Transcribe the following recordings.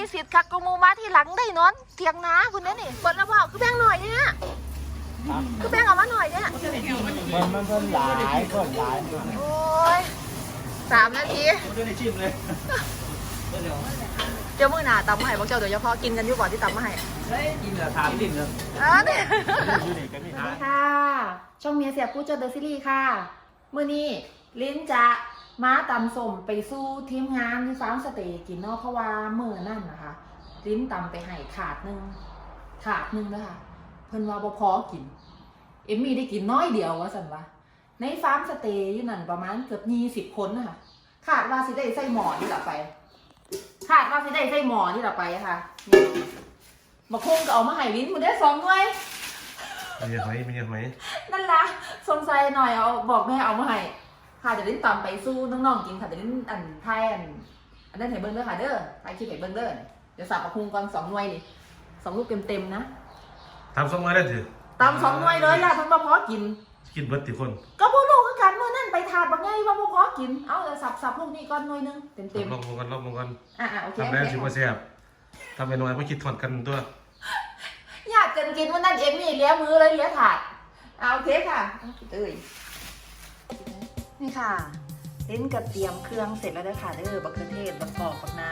มีสิทธิ์คักกมูมาที่หลังได้นอนเถียงนาคุณนั่นนี่เปิดแล้วเปล่าคือแบ่งหน่อยเนี่ยคือแบ่งออกมาหน่อยเนี่ยมันมันเพิ่นหลายเพิ่นหลายโอ้ยสามนาทีมันจะได้ชิมเลยเจ้ามือหนาตำมาให้พวกเจ้าเดี๋ยวเฉพาะกินกันอยู่ก่อนที่ตำมาให้เฮ้ยกินเหรอถามลิ้นเลยอ่าเนี่ยอยู่นี่กันนี่สวัสฮะดีค่ะ ช่องเมียเสียผู้เจอเดอะซีรีส์ค่ะ มื่อนี้ ลิ้นจะมาตำส้มไปสู้ทีมงานที่ฟาร์มสเตย์กินเนอกเพราะว่าเมื่อนั่นนะคะ ลิ้นตำไปให้ถาดหนึ่งถาดหนึ่งนะคะเพิ่นว่าบ่พอกิน เอ็มมี่ได้กินน้อยเดียวว่าสันวะในฟาร์มสเตย์อยู่นั่นประมาณเกือบยี่สิบคนนะคะขาดว่าสิได้ใส่หมอนี่ละไป ขาดว่าสิได้ใส่หมอนี่ละไปค่ะนี่มาคงก็เอามาให้ลิ้นมันได้สองหน่วยมีหอยมีหอยนั่นละสงสัยหน่อยเอาบอกแม่เอามาให้ ค่ะจะเล่นตำไปสู้น้องๆกินค่ะจะเล่นอันไทยอันอันนั้นไห้เบิ้งเด้อค่ะเด้อไทยคิดไห้เบิ้งเด้อเดี๋ยวสับปะคุงก่อนสองหน่วยนี่สองลูกเต็มๆนะทำส่งมาได้ถือตำสองหน่วยเลยล่ะเพิ่นมาพอกิน กินเบิดติคน ก็พวกลูกก็กันเมื่อนั่นไปทานบางไงว่าพวกพอกิน เอาเดี๋ยวสับสับลูกนี้ก่อนหน่วยหนึงเต็มลองมองกันลองมองกันๆอ่าโอเคทำโอแล้วเคชิมว่าแซ่บทำไปหน่อยไม่คิดถอดกันตัวอยากกันกินวันนั้นเอ็มมี่เลี้ยมือเลยเลี้ยถาดเอาโอเคค่ะเอ้ย นี่ค่ะเล่นกับเตรียมเครื่องเสร็จแล้วด้อค่ะเด้อบักเขือเทศบักกอกบักน้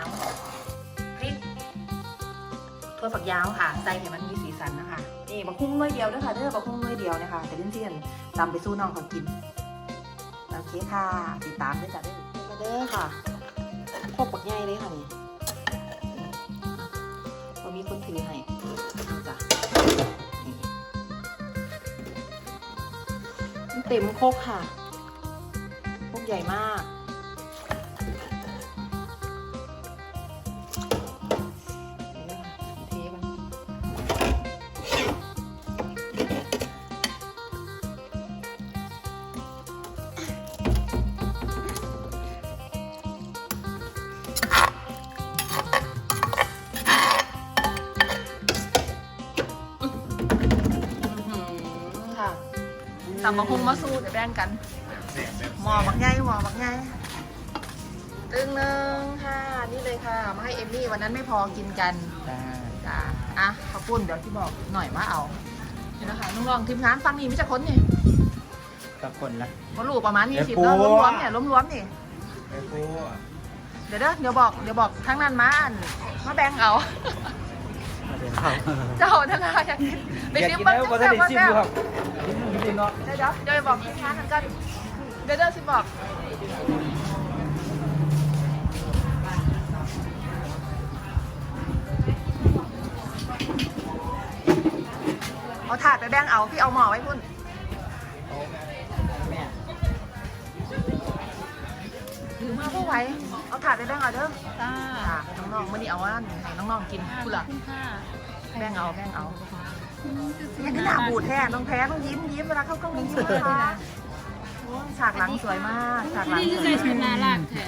ำพริกถั่วฝักยาวค่ะใส่ให้มันมีสีสันนะคะนี่บักคุ้งน้อยเดียวด้อค่ะเด้อบักคุ้งน้อยเดียวนะคะแต่เล่นเสียนตำไปสู้น้องเขากินโอเคค่ะ ติดตามด้วยจ้ะเด้อมาเด้อค่ะพวกปักใหญ่เลยค่ะนี่พอมีคนถือให้จ้ะเต็มโคกค่ะ ใหญ่มากเทมันอื้อหือค่ะตำมะฮุงมาสู้จะแบ่งกัน หมอบักไงหมอบักไงตึงหนึ่งค่ะ นี่เลยค่ะ มาให้เอมมี่วันนั้นไม่พอกินกันจ้าอะขอบคุณเดี๋ยวที่บอกหน่อยว่าเอานี่นะคะน้องลองทีมงานฟังนี่ไม่ใช่คนนี่กับคนละคนลูกประมาณนี้เอ้สิบปูเนาะรวมๆเนี่ยรวมๆนี่ไอ้ปูเดี๋ยวเด้อเดี๋ยวบอกเดี๋ยวบอกทั้งนั้นมาอันมาแบ่งเอามาเดี๋ยวเข้าเจ้าทั้งนั้นอยากกินไปอยากชิมกินเบ้างแล้วจัก็งจะแซ่บได้ว่าชิมแซ่อบยู่ครับกินกินเนาะเดี๋ยวเดี๋ยวเดี๋ยวไปบอกทีมงานกัน เดี๋ยวเดี๋ยวสิบอกเอาถาดไปแบ่งเอาพี่เอาหม้อไว้พุ่นแม่ถือมาผู้ไหวเอาถาดไปแบ่งเอาเด้อจ้าน้องๆมื่อนี้เอาว่าให้น้องๆกินคุณล่ะแบ่งเอาแบ่งเอายังก็หน้าบูดแท้น้องแพ้ต้องยิ้มยิ้มเวลาเข้ากล้องต้องยิ้มนะคะโอ้ย ฉากหลังสวยมากฉากหลังนี่สคืวยอชุดมากน่ารักแท้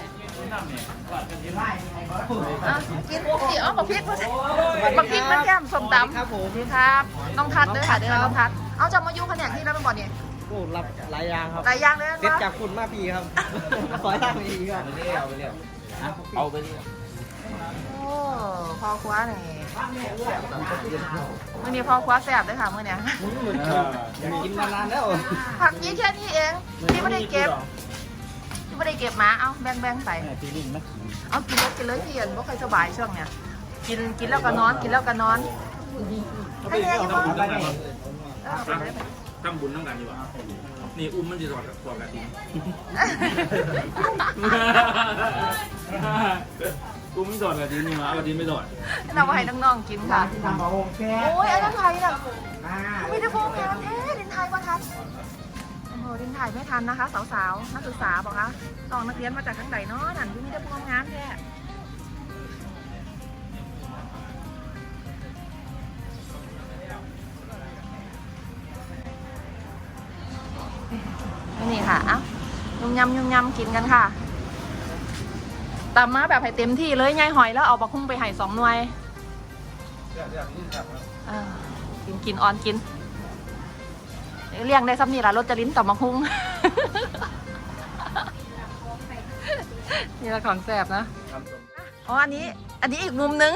อะกินสิเอาบักพริกมาสิบักพริกมาแก้มส้มตำครับผมสวัสดีครับน้องทัดเด้อค่ะเด้อน้องทัด เอาจะมาอยู่แผนกที่แล้วเป็นบ่อนเนี่ยโอ้รับหลายอย่างครับหลายอย่างเลยเด็ดนะจากคุณมาพี่ครับขอทางอีกครับเอาไปเรียเอาไปเรียโอ้พอคว้าเนี่ย มื่อนี้พอคว้าแสบเลยค่ะมื่อเนี้ยอยากกินมานานแล้วผักยี่แค่นี้เองที่ไม่ได้เก็บที่ไม่ได้เก็บมาเอาแบ่งแบ่งๆใส่พี่ลิงนะเอากินเลยกินเลยที่เย็นไม่ค่อยสบายช่วงเนี้ยกินกินแล้วก็นอนกินแล้วก็นอนให้แน่อยังบ้างไปไหนทำบุญต้องกันดีกว่านี่อุ้มมันจะสอดสอดกันดี อุ้มไม่สอดกันดีนี่มาเอาดีไม่สอดเราไปให้น้องๆกินค่ะ ทำมาโฮมแค่โอ้ยอันนั้นไทยน่ะอ่าไม่ได้โฟกัสแท้ดินไทยว่าทันโอ้โหดินไทยไม่ทันนะคะ สาวๆ นักศึกษาบอกคะน้องนักเรียนมาจากทางไหนเนาะนั่นที่มีแต่พวกงานแท้นี่ค่ะเอ้ายุ่มยำยุ่มยำกินกันค่ะ ตำมาแบบให้เต็มที่เลยไงหอยแล้วเอาบักคุ้งไปให้สองหน่วยเออกินกินออนกินเลี้ยงได้ซ้ำนี่ละรถจะลิ้นต่อมาคุ้ง นี่ละของแสบนะโอ๋อ อันนี้ อันนี้อีกมุมนึง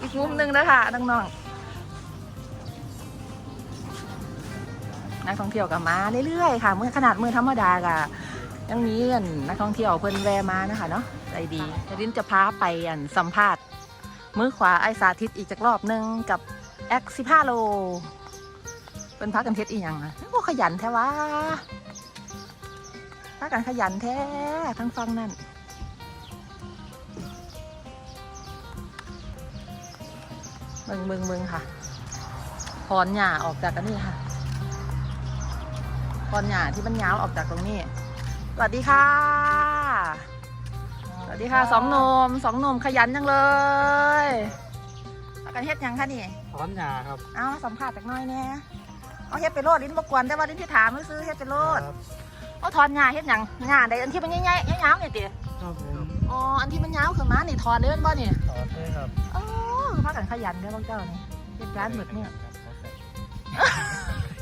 อีกมุมนึงนะคะน้องๆ นักท่องเที่ยวกับมาเรื่อยๆ ค่ะ เมื่อขนาดมือธรรมดากะ ยังมีอันนักท่องเที่ยวเพิ่นแวะมานะคะเนาะใจดีแต่ดินจะพาไปอันสัมภาษณ์มือขวาไอสาธิตอีกจากรอบหนึงกับแอคสิบห้าโลเป็นพักกันเทศอีกอย่างอะพวกขยันแท้วะพักกันขยันแท้ทั้งฟังนั่นเบิ่งเบิ่งเบิ่งค่ะพรหญ้าออกจากอันนี้ค่ะพรหญ้าที่มันยาวออกจากตรงนี้ สวัสดีค่ะ สวัสดีค่ะสองหนมสองหนมขยันจังเลยพักกันเฮ็ดหยังคะนี่ถอนหญ้าครับ เอาสัมภาษณ์จากหน้อยแน่เอาเฮ็ดไปโลดลิ้นบกวนแต่ว่าลิ้นที่ถามซื้อเฮ็ดไปโลดเอาถอนหญ้าเฮ็ดหยังหญ้าใดอันที่มันใหญ่ๆยาวๆเนี่ยติครับผมอ๋ออันที่มันยาวคือม้านี่ถอนเลยแม่นบ่นี่ถอนเลยครับอ๋อพากันขยันเด้อพวกเจ้านี่เฮ็ดร้านหมดเนี่ย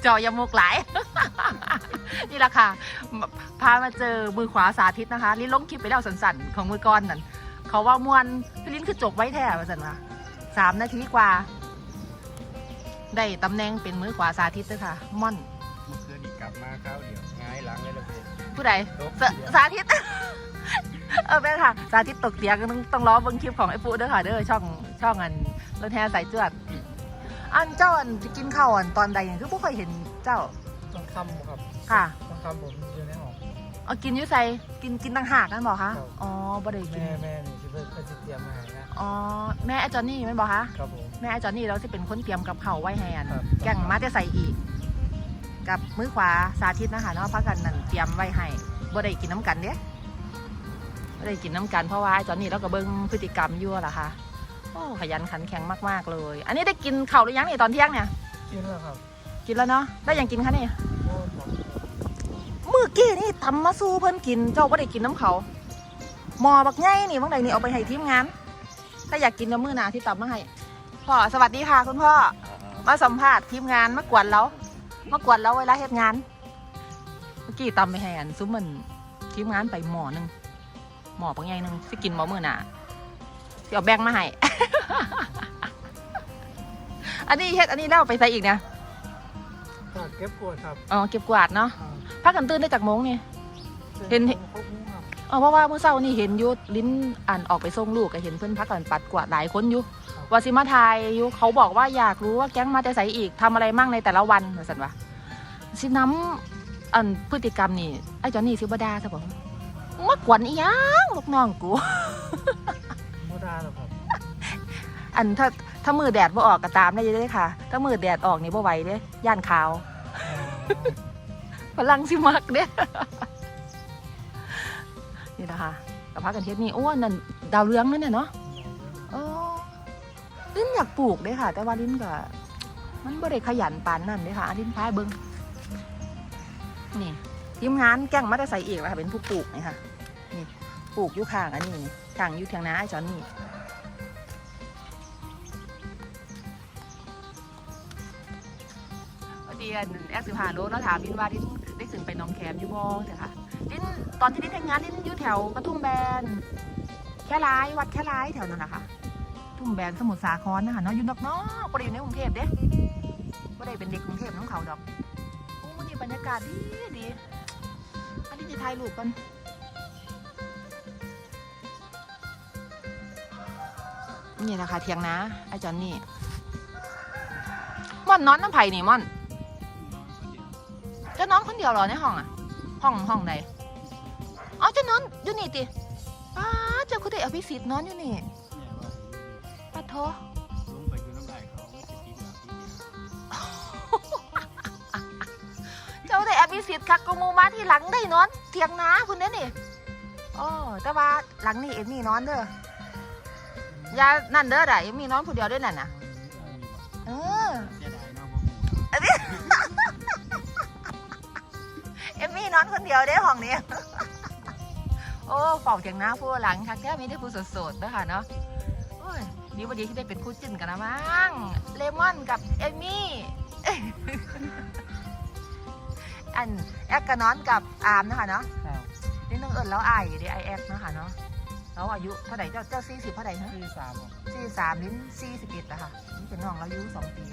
เจอยามุกหลาย นี่แหละค่ะมาพามาเจอมือขวาสาธิตนะคะ ลิ้นลงคลิปไปแล้วสันๆ ของมือก้อนนั่น เขาว่ามวนพี่ลิ้นคือจกไว้แท้ว่าสันว่าสามนาทีกว่า ได้ตำแหน่งเป็นมือขวาสาธิตด้วยค่ะ ม่อนเมื่อคืนอีกกลับมาข้าวเดียวง่ายหลังเลยละเพื่อนผู้ใดตกสาสาธิต เออแม่ค่ะ สาธิตตกเตียงต้องต้องรอเบิ่งคลิปของไอ้ปูเด้อค่ะเด้อช่องช่องอันรถแห่สายจวดอันเจ้าอันจะกินข้าวอันตอนใดอย่างคือผู้เคยเห็นเจ้าต้องคำครับ ค่ะ ต้องคำผมอยู่ในห้อง เอากินอยุ่ใส่กินกินต่างหากนั่นบอกคะ ครับ อ๋อบ่ได้กิน แม่แม่นี่ที่เพิ่นเพิ่นสิเตรียมมาให้นะอ๋อแม่ไอ้จอนนี่แม่นบอกคะ ครับผม แม่ไอ้จอนนี่เราจะเป็นคนเตรียมกับเขาวไว้ให้อันครับ แกงมาจะใส่อีก กับมือขวาสาธิตนะคะเนาะพักกันนั่นเตรียมไว้ให้บ่ได้กินน้ำกันเด้บ่ได้กินน้ำกันเพราะว่าไอ้จอนนี่เราก็เบิ่งพฤติกรรมอยู่ล่ะค่ะโอ้ขยันขันแข็งมากๆเลย อันนี้ได้กินข้าวหรือยังเนี่ยตอนเที่ยงเนี่ย กินแล้วครับ กินแล้วเนาะได้ยังกินคะเนี่ยโอ้ครับ มือกี้นี่ทำมาสู้เพิ่นกิน เจ้าบ่ได้กินน้ำเขาหมอบักไงนี่บางใดนี่เอาไปให้ทีมงาน ถ้าอยากกินก็มื้อหนาที่ตำมาให้ พ่อสวัสดีค่ะคุณพ่อ มาสัมภาษณ์ทีมงานมากวนเรามากวนเราเวลาเฮ็ดงาน เมื่อกี้ตำไปให้อันซุ้มมันทีมงานไปหมอหนึงหมอปังใหญ่หนึ่งสิกินหมอมือหน้าสิเอาแบ่งมาให้ อันนี้เฮ็ดอันนี้แล้วเอาไปใส่อีกเนี่ย ฝากเก็บกวดครับอ๋อเก็บกวาดเนาะพักกันตื่นได้จากโมงนี่ เห็นพวกนี้ครับเออเพราะว่าเมื่อเช้านี่เห็นอยุดลิ้นอ่านออกไปส่งลูกก็เห็นเพื่อนพักกันปัดกวาดหลายคนอยู่วาซิมาทายอยู่เขาบอกว่าอยากรู้ว่าแก๊งมาแต่ใสอีกทำอะไรมั่งในแต่ละวันเหมือนสันวะสิน้ำอันพฤติกรรมนี่ไอ้จอนนี่ซิบดาซะบอกมากวนอีหยังลูกน้องกูโมดาหรอกครับอันถ้า ถ้ามือแดดบ่ออกก็ตามได้เลยค่ะ ถ้ามือแดดออกนี่บ่ไหวเด้ย่านขาวพลังสิมักเด้นี่นะคะกับพักกันเทศนี่โอ้นั่นดาวเรืองนั่นน่ะเนาะเออลิ้นอยากปลูกเด้ค่ะ แต่ว่าลิ้นก็มันบ่ได้ขยันปานนั่นเด้ค่ะอันลิ้นพายเบิ้งนี่ทีมงานแก้งมาแต่ใส่เอกแล้วค่ะเป็นผู้ปลูกนี่ค่ะนี่ปลูกอยู่ข้างอันนี้นี่ข้างอยู่เทียงนาไอ้จอนนี่ียนแอคสิบห้าโลเนาะถามลิ้นว่าลิ้นได้ขึ้นไปน้องแคมอยู่บ่เถอะค่ะลิ้นตอนที่ลิ้นทำงานลิ้นอยู่แถวกระทุ่มแบนแค่ร้ายวัดแค่ร้ายแถวนั้นนะคะทุ่มแบนสมุทรสาครนะคะเนาะอยู่นอกนอกบ่ได้อยู่ในกรุงเทพเด้บ่ได้เป็นเด็กกรุงเทพน้องเขาดอกโอ้นี่บรรยากาศดีดีอันนี้จะถ่ายรูปกันนี่นะคะเทียงนะไอ้จอนนี่ม่อนนอนน้ำไผ่นี่ม่อน จะนอนคนเดียวเหรอในห้องอะห้องห้องไหนอ๋อจะนอนอยู่นี่ติป้าเจ้าคุณเด็กอภิสิทธิ์นอนอยู่นี่ปะโทลงไปอยู่น้ำลายเขาไม่ติดตีเหลือตีเดียวเจ้าได้อภิสิทธิ์คักกหมูมาที่หลังได้นอนเถียงนาคุณเด้นี่โอ้แต่ว่าหลังนี่เอ็มมี่นอนเด้ออย่านั่นเด้อได้เอ็มมี่นอนผู้เดียวด้วยนั่นน่ะ คนเดียวเด้ห้องนี้ โอ้เฝ้าเถียงนาผู้หลังคักแท้มีได้ผู้สดๆนะคะเนาะโอ้ยดีวันดีที่ได้เป็นคู่จิ้นกันนะมั้งเลมอนกับเอมี่อันแอคกับนอนกับอาร์มนะคะเนาะนี่น้องเอิญแล้วอายอยู่ดิไอแอคเนาะคะเนาะเราอายุเท่าไหร่เจ้าเจ้าสี่สิบเท่าไหร่ฮะที่สามสี่สามลิ้นสี่สิบเอ็ดอะค่ะนี่เป็นน้องเราอายุสองปี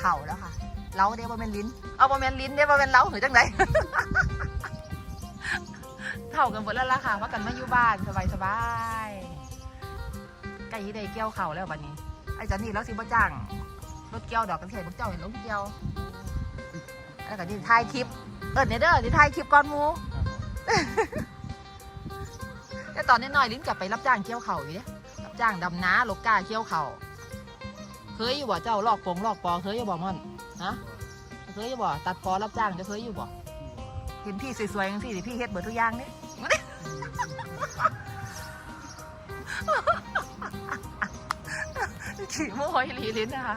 เข่าแล้วค่ะเราเดี๋ยวบอแมนลิ้น เอาบอแมนลิ้นเดี๋ยวบอแมนเราหรือจังไหนเท่ากันหมดแล้วล่ะค่ะเพราะกันมาอยู่บ้านสบายสบายไก่ได้เกี่ยวเข่าแล้ววันนี้ ไอ้จันนี่แล้วสิบ่จ้างรถเกี่ยวดอกกระเทียมพวกเจ้าเห็นรถเกี่ยวแล้วก็นี่ถ่ายคลิป เอิญเนเด้อนี่ถ่ายคลิปก่อนมูแต่ตอนน้อยลิ้นกลับไปรับจ้างเกี่ยวเข่าอยู่เนี่ยรับจ้างดำน้าลกกาเกี่ยวเข่า เคยอยู่บ่เจ้าลอกปงลอกปอเคยอยู่บ่ม่อนฮะเคยอยู่บ่ตัดปอรับจ้างจะเคยอยู่บ่เห็นพี่สวยๆจังสิพี่เฮ็ดเบิดทุกอย่างเนี่ยขี่โมโหยลีลิ้นนะคะ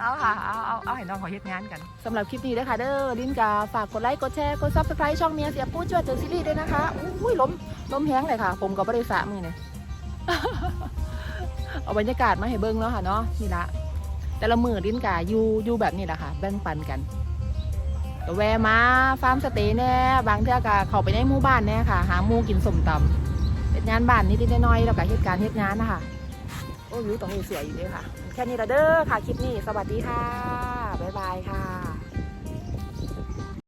เอาค่ะ เอาเอาเอาให้น้องขอเฮ็ดงานกันสำหรับคลิปนี้นะคะเด้อลิ้นกาฝากกดไลค์กดแชร์กดซับสไครต์ช่องเมียเสียปู้จวดเจอซีรีส์ด้วยนะคะอุ้ยล้มล้มแห้งเลยค่ะ ผมกับบริษัทมือเนี่ย เอาบรรยากาศมาให้เบิ้งเนาะค่ะเนาะนี่ละแต่ละมือลิ้นกาอยู่อยู่แบบนี้แหละค่ะ แบ่งปันกันก็แวะมาฟาร์มสเตย์แน่บางเทื่อกเข้าไปในหมู่บ้านแน่ค่ะ หาหมูกินสมตำเป็นงานบ้านนิดๆน้อยๆแล้วก็เหตุการณ์เหตุงานนะคะโอ้ยอยู่ตรงนี้สวยอยู่เลยค่ะ แค่นี้ละเด้อค่ะคลิปนี้สวัสดีค่ะบ๊ายบายค่ะ